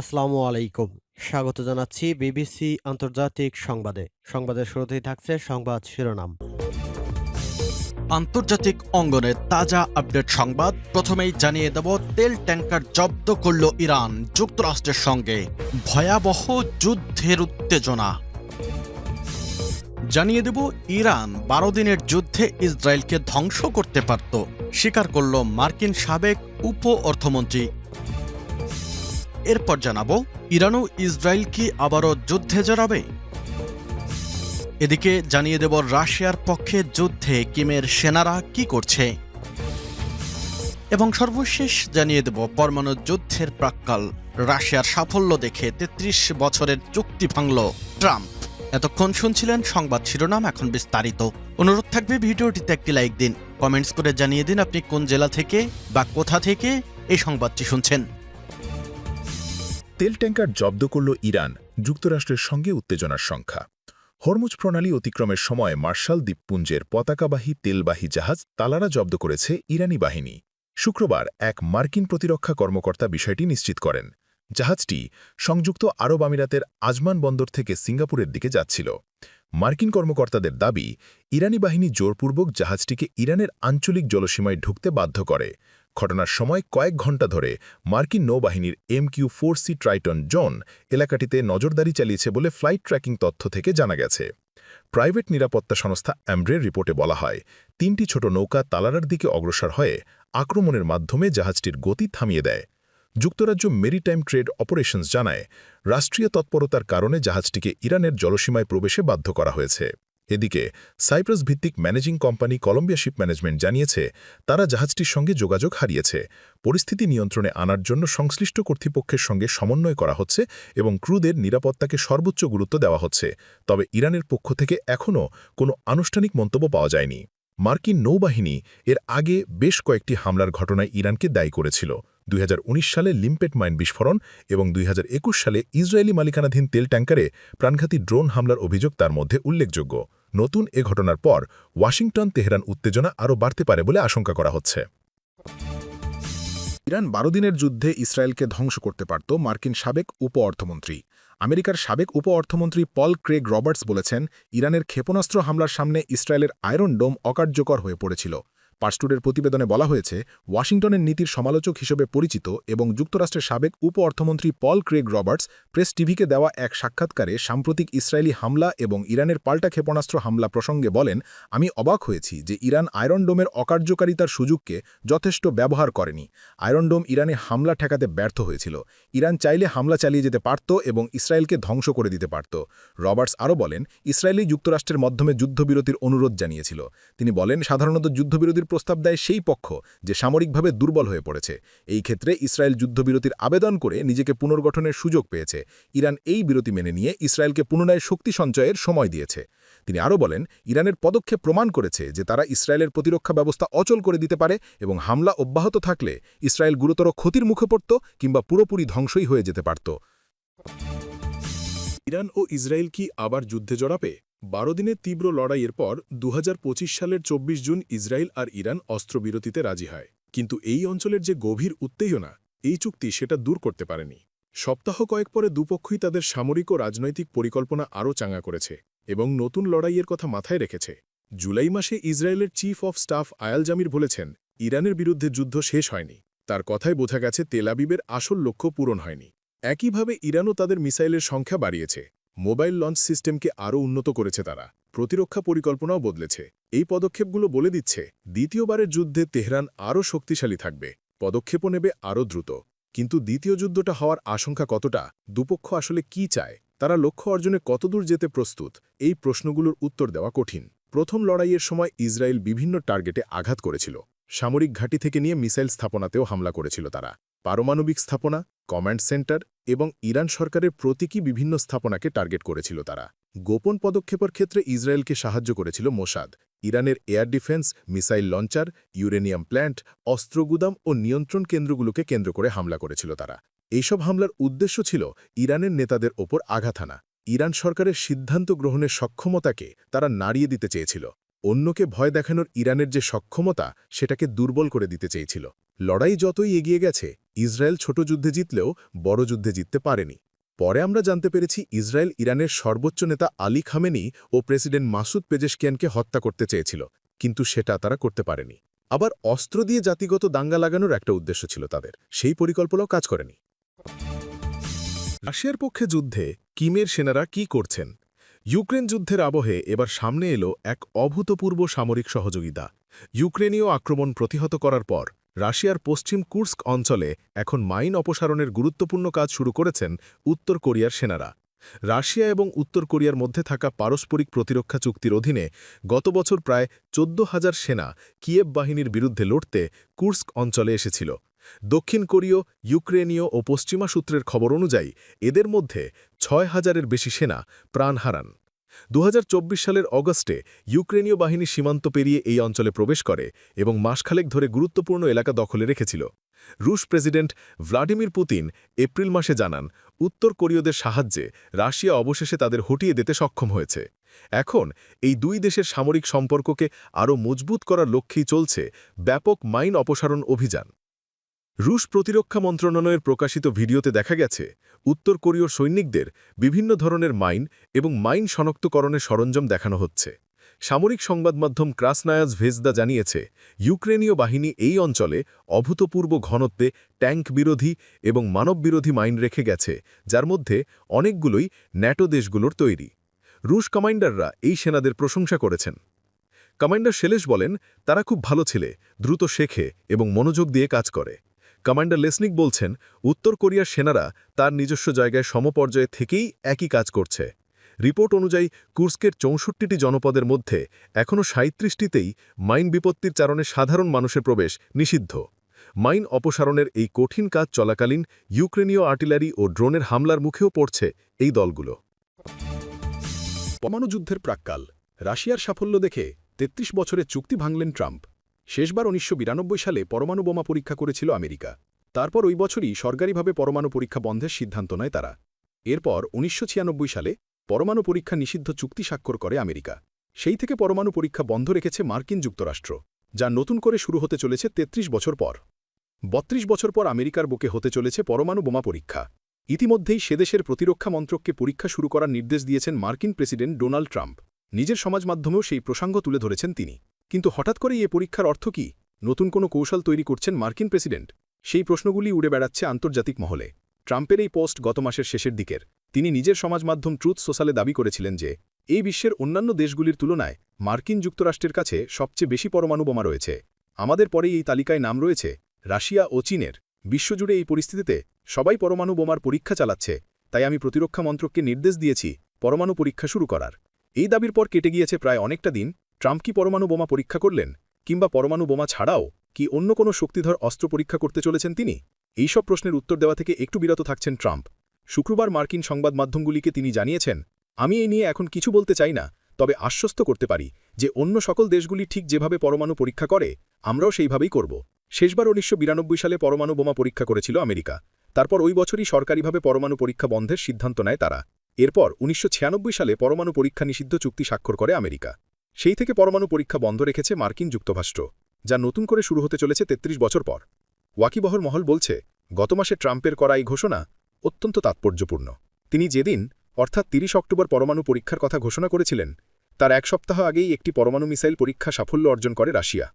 আসসালামু আলাইকুম। স্বাগত জানাচ্ছি বিবিসি আন্তর্জাতিক সংবাদে। সংবাদের শুরুতেই থাকছে সংবাদ শিরোনাম। আন্তর্জাতিক অঙ্গনে তাজা আপডেট সংবাদ, প্রথমেই জানিয়ে দেব, তেল ট্যাঙ্কার জব্দ করল ইরান যুক্তরাষ্ট্রের সঙ্গে। ভয়াবহ যুদ্ধের উত্তেজনা। জানিয়ে দেব, ইরান বারো দিনের যুদ্ধে ইসরায়েলকে ধ্বংস করতে পারত। স্বীকার করল মার্কিন সাবেক উপ অর্থমন্ত্রী এরপর জানাব, ইরানও ও ইসরায়েল কি আবারও যুদ্ধে জড়াবে। এদিকে জানিয়ে দেব, রাশিয়ার পক্ষে যুদ্ধে কিমের সেনারা কি করছে। এবং সর্বশেষ জানিয়ে দেব, পরমাণু যুদ্ধের প্রাক্কাল, রাশিয়ার সাফল্য দেখে ৩৩ বছরের চুক্তি ভাঙল ট্রাম্প। এতক্ষণ শুনছিলেন সংবাদ শিরোনাম, এখন বিস্তারিত। অনুরোধ থাকবে ভিডিওটিতে একটি লাইক দিন, কমেন্টস করে জানিয়ে দিন আপনি কোন জেলা থেকে বা কোথা থেকে এই সংবাদটি শুনছেন। তেল ট্যাঙ্কার জব্দ করল ইরান, যুক্তরাষ্ট্রের সঙ্গে উত্তেজনার সংখ্যা। হরমুজ প্রণালী অতিক্রমের সময় মার্শাল দ্বীপপুঞ্জের পতাকাবাহী তেলবাহী জাহাজ তালারা জব্দ করেছে ইরানি বাহিনী। শুক্রবার এক মার্কিন প্রতিরক্ষা কর্মকর্তা বিষয়টি নিশ্চিত করেন। জাহাজটি সংযুক্ত আরব আমিরাতের আজমান বন্দর থেকে সিঙ্গাপুরের দিকে যাচ্ছিল। মার্কিন কর্মকর্তাদের দাবি, ইরানি বাহিনী জোরপূর্বক জাহাজটিকে ইরানের আঞ্চলিক জলসীমায় ঢুকতে বাধ্য করে। ঘটনার সময় কয়েক ঘণ্টা ধরে মার্কিন নৌবাহিনীর M Q four C Triton জন এলাকাটিতে নজরদারি চালিয়েছে বলে ফ্লাইট ট্র্যাকিং তথ্য থেকে জানা গেছে। প্রাইভেট নিরাপত্তা সংস্থা অ্যামব্রের রিপোর্টে বলা হয়, তিনটি ছোট নৌকা তালারার দিকে অগ্রসর হয়ে আক্রমণের মাধ্যমে জাহাজটির গতি থামিয়ে দেয়। যুক্তরাজ্য মেরিটাইম ট্রেড অপারেশনস জানায়, রাষ্ট্রীয় তৎপরতার কারণে জাহাজটিকে ইরানের জলসীমায় প্রবেশে বাধ্য করা হয়েছে। এদিকে, সাইপ্রাস ভিত্তিক managing company Colombia ship management জানিয়েছে, তারা জাহাজটির সঙ্গে যোগাযোগ হারিয়েছে। পরিস্থিতি নিয়ন্ত্রণে আনার জন্য সংশ্লিষ্ট কর্তৃপক্ষের সঙ্গে সমন্বয় করা হচ্ছে এবং ক্রুদের নিরাপত্তাকে সর্বোচ্চ গুরুত্ব দেওয়া হচ্ছে। তবে ইরানের পক্ষ থেকে এখনও কোনো আনুষ্ঠানিক মন্তব্য পাওয়া যায়নি। মার্কিন নৌবাহিনী এর আগে বেশ কয়েকটি হামলার ঘটনায় ইরানকে দায়ী করেছিল। দুই হাজার উনিশ সালে লিম্পেট মাইন বিস্ফোরণ এবং দুই হাজার একুশ সালে ইসরায়েলি মালিকানাধীন তেল ট্যাঙ্কারে প্রাণঘাতী ড্রোন হামলার অভিযোগ তার মধ্যে উল্লেখযোগ্য। নতুন এ ঘটনার পর ওয়াশিংটন তেহরান উত্তেজনা আরও বাড়তে পারে বলে আশঙ্কা করা হচ্ছে। ইরান বারো দিনের যুদ্ধে ইসরায়েলকে ধ্বংস করতে পারত মার্কিন সাবেক উপ অর্থমন্ত্রী। আমেরিকার সাবেক উপ অর্থমন্ত্রী পল ক্রেগ রবার্টস বলেছেন, ইরানের ক্ষেপণাস্ত্র হামলার সামনে ইসরায়েলের আয়রন ডোম অকার্যকর হয়ে পড়েছিল। পার্সটুডের প্রতিবেদনে বলা হয়েছে, ওয়াশিংটনের নীতির সমালোচক হিসেবে পরিচিত এবং যুক্তরাষ্ট্রের সাবেক উপ অর্থমন্ত্রী পল ক্রেগ রবার্টস প্রেস টিভিকে দেওয়া এক সাক্ষাৎকারে সাম্প্রতিক ইসরায়েলি হামলা এবং ইরানের পাল্টা ক্ষেপণাস্ত্র হামলা প্রসঙ্গে বলেন, আমি অবাক হয়েছি যে ইরান আয়রন ডোমের অকার্যকারিতার সুযোগকে যথেষ্ট ব্যবহার করেনি। আয়রন ডোম ইরানে হামলা ঠেকাতে ব্যর্থ হয়েছিল। ইরান চাইলে হামলা চালিয়ে যেতে পারত এবং ইসরায়েলকে ধ্বংস করে দিতে পারত। রবার্টস আরও বলেন ইসরায়েলি যুক্তরাষ্ট্রের মাধ্যমে যুদ্ধবিরতির অনুরোধ জানিয়েছিল। তিনি বলেন, সাধারণত যুদ্ধবিরতির প্রস্তাব দেয় সেই পক্ষ যে সামরিকভাবে দুর্বল হয়ে পড়েছে। এই ক্ষেত্রে ইসরায়েল যুদ্ধবিরতির আবেদন করে নিজেকে পুনর্গঠনের সুযোগ পেয়েছে। ইরান এই বিরতি মেনে নিয়ে ইসরায়েলকে পুনরায় শক্তি সঞ্চয়ের সময় দিয়েছে। তিনি আরও বলেন, ইরানের পদক্ষেপ প্রমাণ করেছে যে তারা ইসরায়েলের প্রতিরক্ষা ব্যবস্থা অচল করে দিতে পারে এবং হামলা অব্যাহত থাকলে ইসরায়েল গুরুতর ক্ষতির মুখে পড়ত কিংবা পুরোপুরি ধ্বংসই হয়ে যেতে পারত। ইরান ও ইসরায়েল কি আবার যুদ্ধে জড়াবে? বারো দিনের তীব্র লড়াইয়ের পর দুহাজার পঁচিশ সালের ২৪ জুন ইসরায়েল আর ইরান অস্ত্রবিরতিতে রাজি হয়। কিন্তু এই অঞ্চলের যে গভীর উত্তেজনা, এই চুক্তি সেটা দূর করতে পারেনি। সপ্তাহ কয়েক পরে দুপক্ষই তাদের সামরিক ও রাজনৈতিক পরিকল্পনা আরও চাঙ্গা করেছে এবং নতুন লড়াইয়ের কথা মাথায় রেখেছে। জুলাই মাসে ইসরায়েলের chief of staff Eyal Zamir বলেছেন, ইরানের বিরুদ্ধে যুদ্ধ শেষ হয়নি। তার কথায় বোঝা গেছে তেলাবিবের আসল লক্ষ্য পূরণ হয়নি। একইভাবে ইরানও তাদের মিসাইলের সংখ্যা বাড়িয়েছে। মোবাইল লঞ্চ সিস্টেমকে আরও উন্নত করেছে তারা। প্রতিরক্ষা পরিকল্পনাও বদলেছে। এই পদক্ষেপগুলো বলে দিচ্ছে, দ্বিতীয়বারের যুদ্ধে তেহরান আরও শক্তিশালী থাকবে। পদক্ষেপও নেবে আরও দ্রুত। কিন্তু দ্বিতীয় যুদ্ধটা হওয়ার আশঙ্কা কতটা? দুপক্ষ আসলে কি চায়? তারা লক্ষ্য অর্জনে কতদূর যেতে প্রস্তুত? এই প্রশ্নগুলোর উত্তর দেওয়া কঠিন। প্রথম লড়াইয়ের সময় ইসরায়েল বিভিন্ন টার্গেটে আঘাত করেছিল। সামরিক ঘাঁটি থেকে নিয়ে মিসাইল স্থাপনাতেও হামলা করেছিল তারা। পারমাণবিক স্থাপনা, কমান্ড সেন্টার এবং ইরান সরকারের প্রতীকী বিভিন্ন স্থাপনাকে টার্গেট করেছিল তারা। গোপন পদক্ষেপের ক্ষেত্রে ইসরায়েলকে সাহায্য করেছিল মোসাদ। ইরানের air defence, missile launcher, uranium plant অস্ত্রগুদাম ও নিয়ন্ত্রণ কেন্দ্রগুলোকে কেন্দ্র করে হামলা করেছিল তারা। এইসব হামলার উদ্দেশ্য ছিল ইরানের নেতাদের ওপর আঘাত হানা ইরান সরকারের সিদ্ধান্ত গ্রহণের সক্ষমতাকে তারা নাড়িয়ে দিতে চেয়েছিল। অন্যকে ভয় দেখানোর ইরানের যে সক্ষমতা, সেটাকে দুর্বল করে দিতে চেয়েছিল। লড়াই যতই এগিয়ে গেছে, ইসরায়েল ছোট যুদ্ধে জিতলেও বড় যুদ্ধে জিততে পারেনি। পরে আমরা জানতে পেরেছি ইসরায়েল ইরানের সর্বোচ্চ নেতা আলী খামেনি ও প্রেসিডেন্ট মাসুদ পেজেশকিয়ানকে হত্যা করতে চেয়েছিল, কিন্তু সেটা তারা করতে পারেনি। আবার অস্ত্র দিয়ে জাতিগত দাঙ্গা লাগানোর একটা উদ্দেশ্য ছিল তাদের, সেই পরিকল্পনাও কাজ করেনি। রাশিয়ার পক্ষে যুদ্ধে কিমের সেনারা কি করছেন? ইউক্রেন যুদ্ধের আবহে এবার সামনে এলো এক অভূতপূর্ব সামরিক সহযোগিতা। ইউক্রেনীয় আক্রমণ প্রতিহত করার পর রাশিয়ার পশ্চিম কুর্স্ক অঞ্চলে এখন মাইন অপসারণের গুরুত্বপূর্ণ কাজ শুরু করেছেন উত্তর কোরিয়ার সেনারা। রাশিয়া এবং উত্তর কোরিয়ার মধ্যে থাকা পারস্পরিক প্রতিরক্ষা চুক্তির অধীনে গত বছর প্রায় চোদ্দ হাজার সেনা কিয়েব বাহিনীর বিরুদ্ধে লড়তে কুর্স্ক অঞ্চলে এসেছিল। দক্ষিণ কোরীয়, ইউক্রেনীয় ও পশ্চিমা সূত্রের খবর অনুযায়ী এদের মধ্যে ছয় হাজারের বেশি সেনা প্রাণ হারান। দু হাজার চব্বিশ সালের অগস্টে ইউক্রেনীয় বাহিনী সীমান্ত পেরিয়ে এই অঞ্চলে প্রবেশ করে এবং মাসখালেক ধরে গুরুত্বপূর্ণ এলাকা দখলে রেখেছিল। রুশ প্রেসিডেন্ট ভ্লাডিমির পুতিন এপ্রিল মাসে জানান, উত্তর কোরীয়দের সাহায্যে রাশিয়া অবশেষে তাদের হটিয়ে দিতে সক্ষম হয়েছে। এখন এই দুই দেশের সামরিক সম্পর্ককে আরও মজবুত করার লক্ষ্যেই চলছে ব্যাপক মাইন অপসারণ অভিযান। রুশ প্রতিরক্ষা মন্ত্রণালয়ের প্রকাশিত ভিডিওতে দেখা গেছে, উত্তর কোরীয় সৈনিকদের বিভিন্ন ধরনের মাইন এবং মাইন শনাক্তকরণের সরঞ্জাম দেখানো হচ্ছে। সামরিক সংবাদ মাধ্যম ক্রাসনায়াজ ভেজদা জানিয়েছে, ইউক্রেনীয় বাহিনী এই অঞ্চলে অভূতপূর্ব ঘনত্বে ট্যাঙ্ক বিরোধী এবং মানববিরোধী মাইন রেখে গেছে, যার মধ্যে অনেকগুলোই ন্যাটো দেশগুলোর তৈরি। রুশ কমান্ডাররা এই সেনাদের প্রশংসা করেছেন। কমান্ডার শেলেশ বলেন, তারা খুব ভালো ছেলে, দ্রুত শেখে এবং মনোযোগ দিয়ে কাজ করে। কমান্ডার লেসনিক বলছেন, উত্তর কোরিয়ার সেনারা তার নিজস্ব জায়গায় সমপর্যায়ে থেকেই একই কাজ করছে। রিপোর্ট অনুযায়ী, কুর্স্কের চৌষট্টিটি জনপদের মধ্যে এখনও সাঁত্রিশটিতেই মাইন বিপত্তির চারণে সাধারণ মানুষের প্রবেশ নিষিদ্ধ। মাইন অপসারণের এই কঠিন কাজ চলাকালীন ইউক্রেনীয় আর্টিলারি ও ড্রোনের হামলার মুখেও পড়ছে এই দলগুলো। পরমাণু যুদ্ধের প্রাক্কাল, রাশিয়ার সাফল্য দেখে ৩৩ বছরের চুক্তি ভাঙলেন ট্রাম্প। শেষবার উনিশশো বিরানব্বই সালে পরমাণু বোমা পরীক্ষা করেছিল আমেরিকা। তারপর ওই বছরই সরকারিভাবে পরমাণু পরীক্ষা বন্ধের সিদ্ধান্ত নেয় তারা। এরপর উনিশশো ছিয়ানব্বই সালে পরমাণু পরীক্ষা নিষিদ্ধ চুক্তি স্বাক্ষর করে আমেরিকা। সেই থেকে পরমাণু পরীক্ষা বন্ধ রেখেছে মার্কিন যুক্তরাষ্ট্র, যা নতুন করে শুরু হতে চলেছে ৩৩ বছর পর। বত্রিশ বছর পর আমেরিকার বুকে হতে চলেছে পরমাণু বোমা পরীক্ষা। ইতিমধ্যেই সেদেশের প্রতিরক্ষা মন্ত্রককে পরীক্ষা শুরু করার নির্দেশ দিয়েছেন মার্কিন প্রেসিডেন্ট ডোনাল্ড ট্রাম্প। নিজের সমাজ মাধ্যমেও সেই প্রসঙ্গ তুলে ধরেছেন তিনি। কিন্তু হঠাৎ করেই এ পরীক্ষার অর্থ কি? নতুন কোনো কৌশল তৈরি করছেন মার্কিন প্রেসিডেন্ট? সেই প্রশ্নগুলি উড়ে বেড়াচ্ছে আন্তর্জাতিক মহলে। ট্রাম্পের এই পোস্ট গত মাসের শেষের দিকের। তিনি নিজের সমাজ মাধ্যম ট্রুথ সোশ্যালে দাবি করেছিলেন যে, এই বিশ্বের অন্যান্য দেশগুলির তুলনায় মার্কিন যুক্তরাষ্ট্রের কাছে সবচেয়ে বেশি পরমাণু বোমা রয়েছে। আমাদের পরেই এই তালিকায় নাম রয়েছে, রাশিয়া ও চীনের। বিশ্বজুড়ে এই পরিস্থিতিতে সবাই পরমাণু বোমার পরীক্ষা চালাচ্ছে, তাই আমি প্রতিরক্ষা মন্ত্রককে নির্দেশ দিয়েছি, পরমাণু পরীক্ষা শুরু করার। এই দাবির পর কেটে গিয়েছে প্রায় অনেকটা দিন ট্রাম্প কি পরমাণু বোমা পরীক্ষা করলেন, কিংবা পরমাণু বোমা ছাড়াও কি অন্য কোনো শক্তিধর অস্ত্র পরীক্ষা করতে চলেছেন তিনি? এইসব প্রশ্নের উত্তর দেওয়া থেকে একটু বিরত থাকছেন ট্রাম্প। শুক্রবার মার্কিন সংবাদ মাধ্যমগুলিকে তিনি জানিয়েছেন, আমি এই নিয়ে এখন কিছু বলতে চাই না, তবে আশ্বস্ত করতে পারি যে অন্য সকল দেশগুলি ঠিক যেভাবে পরমাণু পরীক্ষা করে, আমরাও সেইভাবেই করব। শেষবার উনিশশো বিরানব্বই সালে পরমাণু বোমা পরীক্ষা করেছিল আমেরিকা। তারপর ওই বছরই সরকারিভাবে পরমাণু পরীক্ষা বন্ধের সিদ্ধান্ত নেয় তারা। এরপর উনিশশো ছিয়ানব্বই সালে পরমাণু পরীক্ষা নিষিদ্ধ চুক্তি স্বাক্ষর করে আমেরিকা। সেই থেকে পরমাণু পরীক্ষা বন্ধ রেখেছে মার্কিন যুক্তরাষ্ট্র, যা নতুন করে শুরু হতে চলেছে ৩৩ বছর পর। ওয়াকিবহর মহল বলছে, গত মাসে ট্রাম্পের করা এই ঘোষণা অত্যন্ত তাৎপর্যপূর্ণ। তিনি যেদিন, অর্থাৎ ৩০ অক্টোবর পরমাণু পরীক্ষার কথা ঘোষণা করেছিলেন, তার এক সপ্তাহ আগেই একটি পরমাণু মিসাইল পরীক্ষা সাফল্য অর্জন করে রাশিয়া।